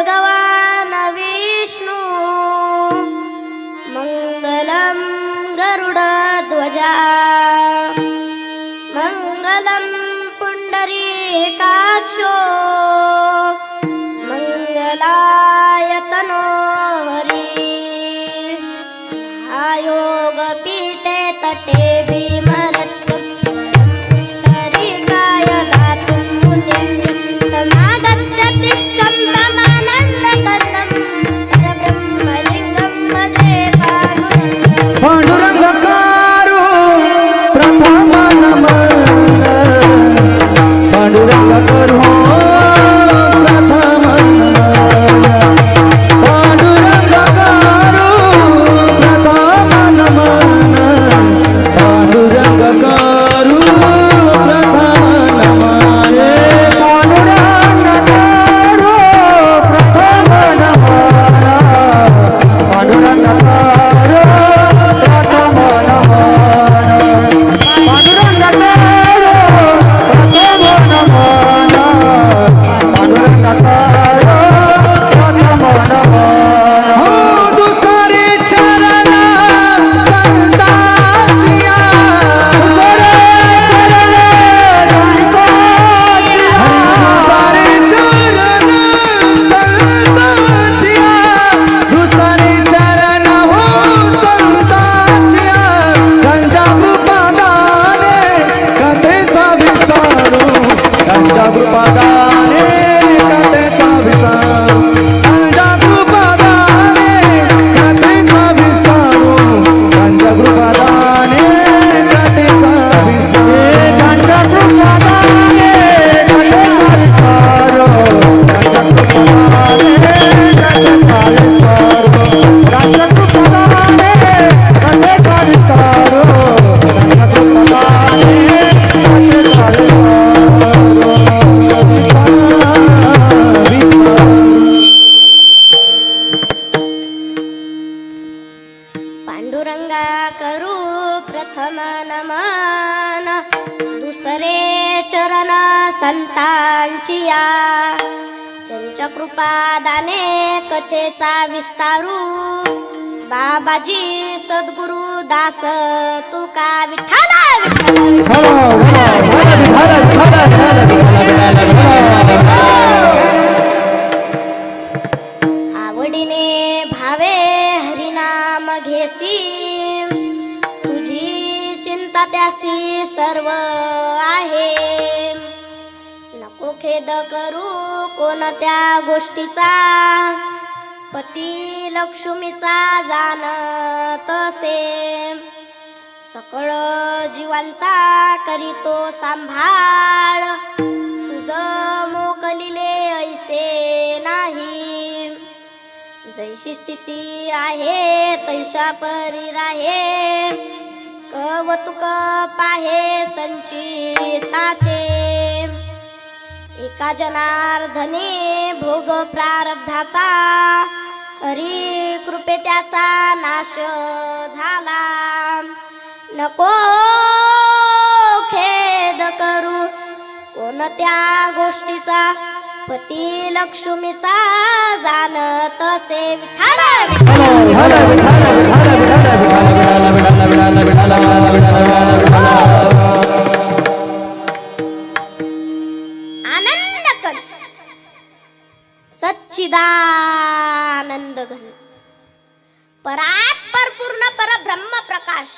भगवान् विष्णु। मङ्गलं गरुडध्वजा। मङ्गलं पुण्डरीकाक्षो। मङ्गलायतनो हरि आयोगपीठे तटे पांडुरंगा करू प्रथम नमन। दुसरे चरण संतांची या। त्यांच्या कृपादाने कथेचा विस्तारू। बाबाजी सद्गुरु दास तुका विठाला आवडीने भावे हरिनाम तुझी चिंता त्यासी सर्व आहे। नको खेद करू कोणत्या गोष्टीचा। पती लक्ष्मीचा जाणत तसे सकळ जीवांचा करीतो सांभाळ। तुझ मोकलिले जैशी स्थिती आहे तैशा परी राहे. कवतुक पाहे संचिताचे. एका जनार्दने भोग प्रारब्धाचा हरी कृपे त्याचा नाश झाला. नको खेद करू कोणत्या गोष्टीचा पती लक्ष्मीचा जाण तसे आनंद कण सच्चिदानंद घन परात्पर पूर्ण परब्रह्म प्रकाश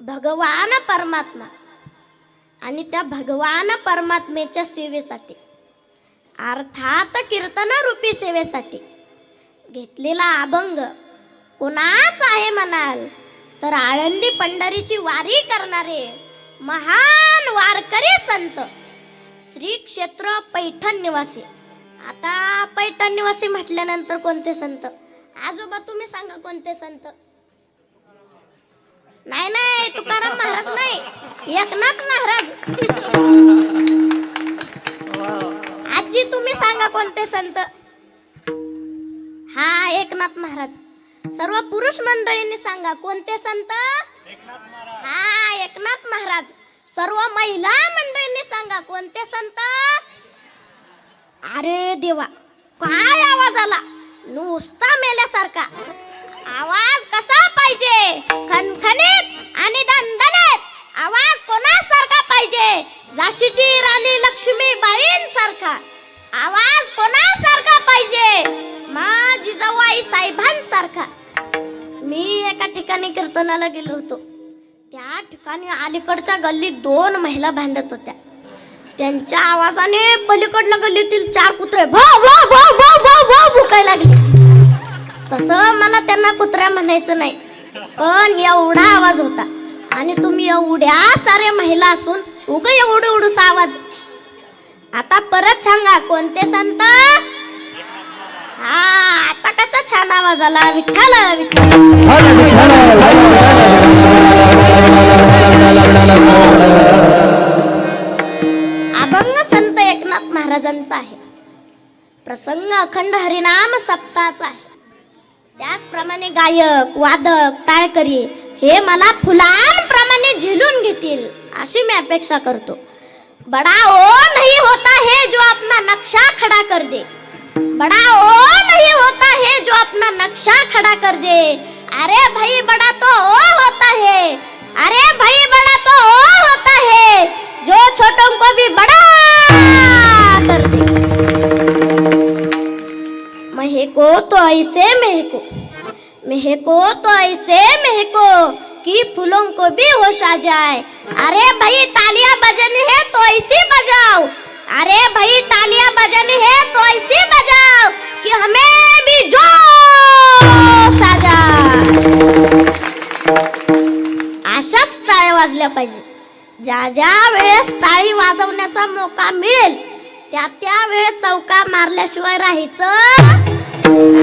भगवान परमात्मा. आणि त्या भगवान परमात्मेच्या सेवेसाठी. अर्थात कीर्तन रूपी सेवेसाठी. घेतलेला अभंग कोणाच आहे म्हणाल? तर आळंदी पंढरीची वारी करणारे महान वारकरी संत श्री क्षेत्र पैठण निवासी. आता पैठण निवासी म्हटल्यानंतर कोणते संत? आजोबा तुम्ही सांगा कोणते संत? नाही नाही तुकाराम महाराज नाही. एकनाथ महाराज. आजी तुम्ही सांगा कोणते संत? हा एकनाथ महाराज. सर्व पुरुष मंडळींनी सांगा कोणते संत? हा एकनाथ महाराज. सर्व महिला मंडळींनी सांगा कोणते संत? अरे देवा काय आवाज आला? नुसता मेल्यासारखा. कीर्तनाला गेलो होतो. त्या ठिकाणी अलीकडच्या गल्लीत दोन महिला भांडत होत्या. त्यांच्या आवाजाने पलीकडल्या गल्लीतील चार कुत्रे भाव भाव भाव भाव भाव भाव भुकायला लागले. तसं मला त्यांना कुत्र्या म्हणायचं नाही पण एवढा आवाज होता. आणि तुम्ही एवढ्या साऱ्या महिला असून उग एवढं एवढूसा आवाज. आता परत सांगा कोणते संत? हा आता कसा छान आवाज आला. विठ्ठल विठ्ठल. अभंग संत एकनाथ महाराजांचा आहे. प्रसंग अखंड हरिनाम सप्ताहाचा आहे. त्याचप्रमाणे गायक वादक टाळकरी हे मला फुलांप्रमाणे झिलून घेतील अशी मी अपेक्षा करतो. बडा ओ नाही होता है जो अपना नक्शा खड़ा कर दे. बड़ा ओ नहीं होता है जो अपना नक्शा खड़ा कर दे। अरे भाई, बड़ा तो ओ होता है। अरे भाई, बड़ा तो ओ होता है। जो छोटों को भी बड़ा कर दे। महको तो ऐसे महको। महको तो ऐसे महको कि फूलों को भी होश आ जाए। अरे भाई, तालियाँ बजनी है तो ऐसी बजाओ। अरे भाई तालियां बजनी है तो ऐसी बजाओ कि हमें भी जोश आ अशाच टाळ्या वाजल्या पाहिजे. ज्या ज्या वेळेस टाळी वाजवण्याचा मोका मिळेल त्या त्या वेळेस चौका मारल्याशिवाय राहायचं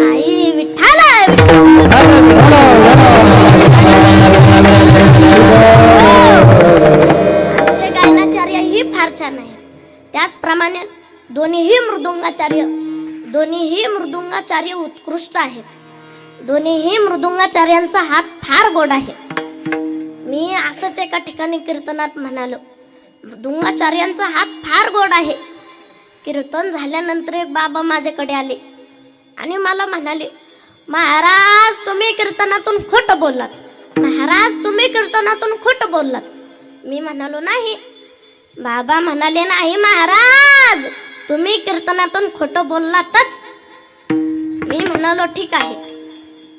आई विठ्ठल विठ्ठल. त्याचप्रमाणे दोन्हीही मृदुंगाचार्य दोन्हीही मृदुंगाचार्य उत्कृष्ट आहेत. दोन्हीही मृदुंगाचार्यांचा हात फार गोड आहे. मी असंच एका ठिकाणी कीर्तनात म्हणालो मृदुंगाचार्यांचा हात फार गोड आहे. कीर्तन झाल्यानंतर एक बाबा माझ्याकडे आले आणि मला म्हणाले महाराज तुम्ही कीर्तनातून खोटं बोललात. महाराज तुम्ही कीर्तनातून खोटं बोललात. मी म्हणालो नाही बाबा म्हणाले नाही महाराज. तुम्ही कीर्तनातून खोटं बोललातच. मी म्हणालो ठीक आहे.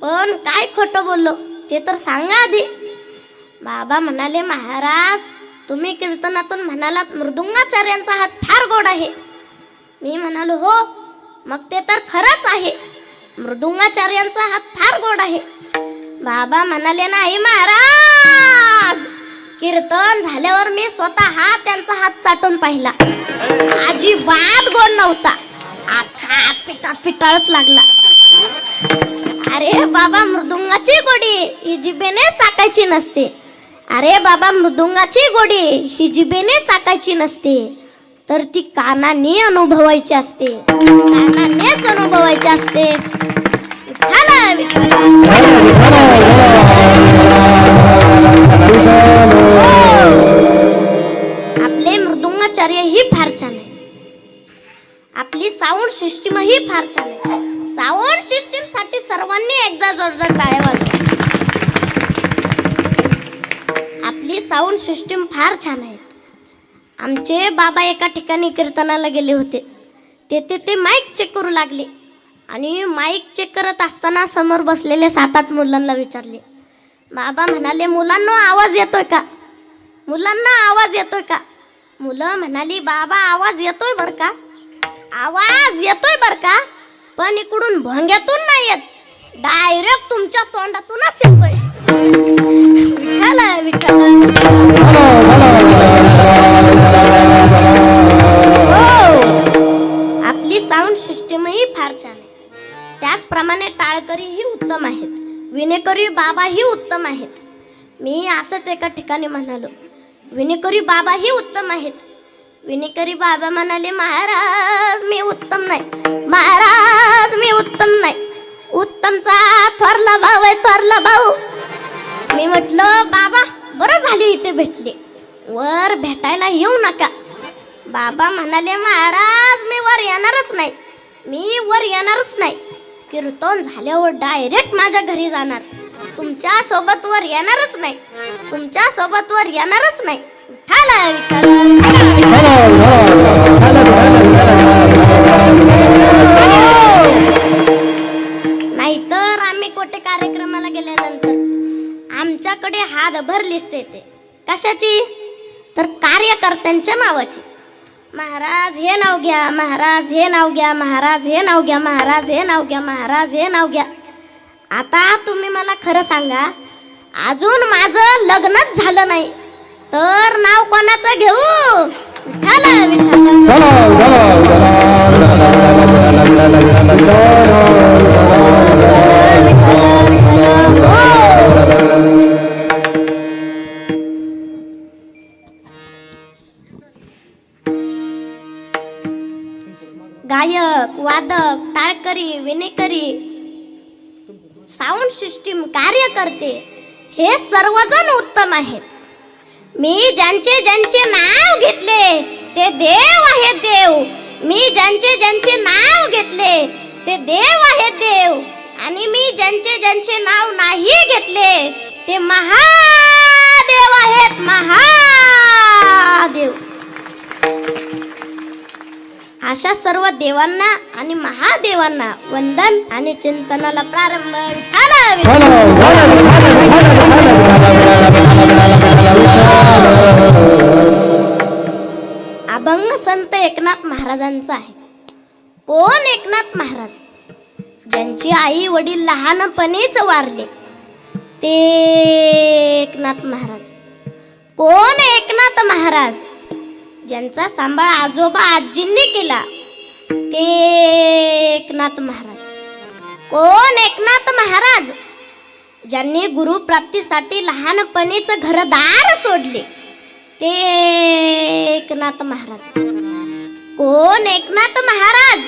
पण काय खोटं बोललो? ते तर सांगा आधी. बाबा म्हणाले महाराज तुम्ही कीर्तनातून म्हणालात मृदुंगाचार्यांचा हात फार गोड आहे. मी म्हणालो हो मग ते तर खरंच आहे. मृदुंगाचार्यांचा हात फार गोड आहे. बाबा म्हणाले नाही महाराज. कीर्तन झाल्यावर मी स्वतः त्यांचा हात चाटून पाहिला. अजिबात गोड नव्हता. आखा पिटा पिटाळच लागला. अरे बाबा मृदुंगाची गोडी ही जिबेने चाकायची नसते. अरे बाबा मृदुंगाची गोडी ही जिबेने चाकायची नसते. तर ती कानाने अनुभवायची असते. कानानेच अनुभवायची असते. विठ्ठल, विठ्ठल. मृदुंगाचार्य फार छान आहे. आपली साऊंड सिस्टीम ही फार छान आहे. साऊंड सिस्टीमसाठी सर्वांनी एकदा जोरदार टाळ्या वाजवा. आपली साऊंड सिस्टीम फार छान आहे. आमचे बाबा एका ठिकाणी कीर्तनाला गेले होते. तेथे ते माईक चेक करू लागले आणि माईक चेक करत असताना समोर बसलेले सात आठ मुलांना विचारले बाबा म्हणाले मुलांना आवाज येतोय का? मुलांना आवाज येतोय का? मुलं म्हणाली बाबा आवाज येतोय बर का? आवाज येतोय बर का? पण इकडून भंग्यातून नाही येत. डायरेक्ट तुमच्या तोंडातूनच येतोय. विठ्ठल विठ्ठल. हो. आपली साऊंड सिस्टीमही फार छान आहे. त्याचप्रमाणे टाळकरी ही उत्तम आहेत. विनेकरी बाबा ही उत्तम आहेत. मी असंच एका ठिकाणी म्हणालो विनेकरी बाबा ही उत्तम आहेत. विनेकरी बाबा म्हणाले महाराज मी उत्तम नाही. महाराज मी उत्तम नाही. उत्तमचा थोरला भाऊ आहे थोरला भाऊ. मी म्हटलं बाबा बरं झाले इथे भेटले. वर भेटायला येऊ नका. बाबा म्हणाले महाराज मी वर येणारच नाही. मी वर येणारच नाही. कीर्तन झाल्यावर डायरेक्ट माझ्या घरी जाणार. तुमच्यासोबत वर येणारच नाही. तुमच्यासोबत वर येणारच नाही. विठ्ठल विठ्ठल. नाहीतर आम्ही कुठे कार्यक्रमाला गेल्यानंतर आमच्याकडे हातभर लिस्ट येते. कशाची? तर कार्यकर्त्यांच्या नावाची. महाराज हे नाव घ्या महाराज हे नाव घ्या महाराज हे नाव घ्या महाराज हे नाव घ्या महाराज हे नाव घ्या. आता तुम्ही मला खरं सांगा अजून माझं लग्नच झालं नाही तर नाव कोणाचं घेऊ? गायक वादक टाळकरी विनेकरी साऊंड सिस्टीम कार्य करते हे सर्वजण उत्तम आहेत. मी ज्यांचे ज्यांचे नाव घेतले ते देव आहेत देव. मी ज्यांचे ज्यांचे नाव घेतले ते देव आहेत देव. आणि मी ज्यांचे ज्यांचे नाव नाही घेतले ते महादेव आहेत महादेव. अशा सर्व देवांना आणि महादेवांना वंदन आणि चिंतनाला प्रारंभ अभंग संत एकनाथ महाराजांचा आहे. कोण एकनाथ महाराज? ज्यांची आई वडील लहानपणीच वारले. ते एकनाथ महाराज. कोण एकनाथ महाराज? ज्यांचा सांभाळ आजोबा आजींनी केला ते एकनाथ महाराज. कोण एकनाथ महाराज? ज्यांनी गुरुप्राप्तीसाठी लहानपणीच घरदार सोडले ते एकनाथ महाराज. कोण एकनाथ महाराज?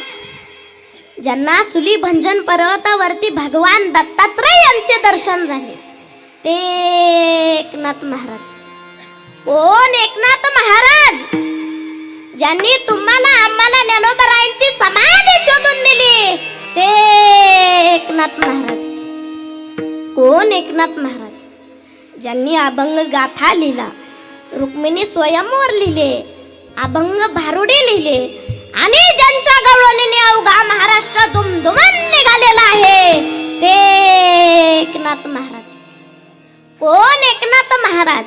ज्यांना सुली भंजन पर्वतावरती भगवान दत्तात्रय यांचे दर्शन झाले ते एकनाथ महाराज. कोण एकनाथ ज्यांनी तुम्हाला आम्हाला ज्ञानोबरायांची समाधी शोधून दिली. ते एकनाथ महाराज. कोण एकनाथ महाराज? ज्यांनी अभंग गाथा लिहिला रुक्मिणी स्वयंवर लिहिले अभंग भारुडे लिहिले आणि ज्यांच्या गवळणीने अवघा महाराष्ट्र दुमदुमन निघालेला आहे ते एकनाथ महाराज. कोण एकनाथ महाराज?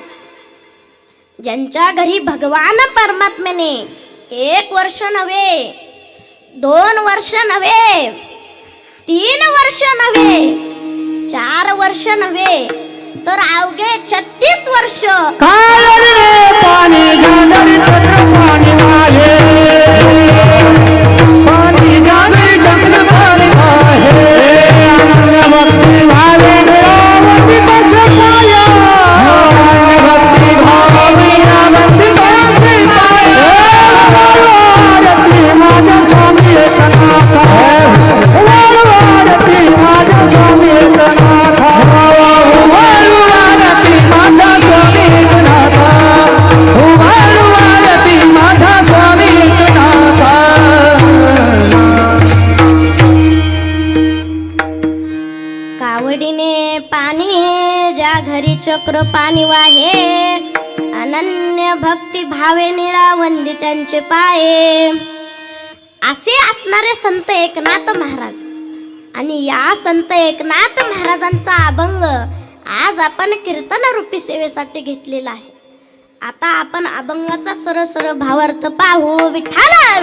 ज्यांच्या घरी भगवान परमात्म्याने एक वर्ष नव्हे दोन वर्ष नव्हे तीन वर्ष नव्हे चार वर्ष नव्हे तर अवघे छत्तीस वर्ष. काळरे पाणी पाणी वाहे पाणी पाणी ज्या घरी चक्र पाणी वाहे अनन्य भक्ती भावे निळा वंदी त्यांचे पाये. असे असणारे संत एकनाथ महाराज. आणि या संत एकनाथ महाराजांचा अभंग आज आपण कीर्तन रूपी सेवेसाठी घेतलेला आहे. आता आपण अभंगाचा सरळ सरळ भावार्थ पाहू. विठ्ठला.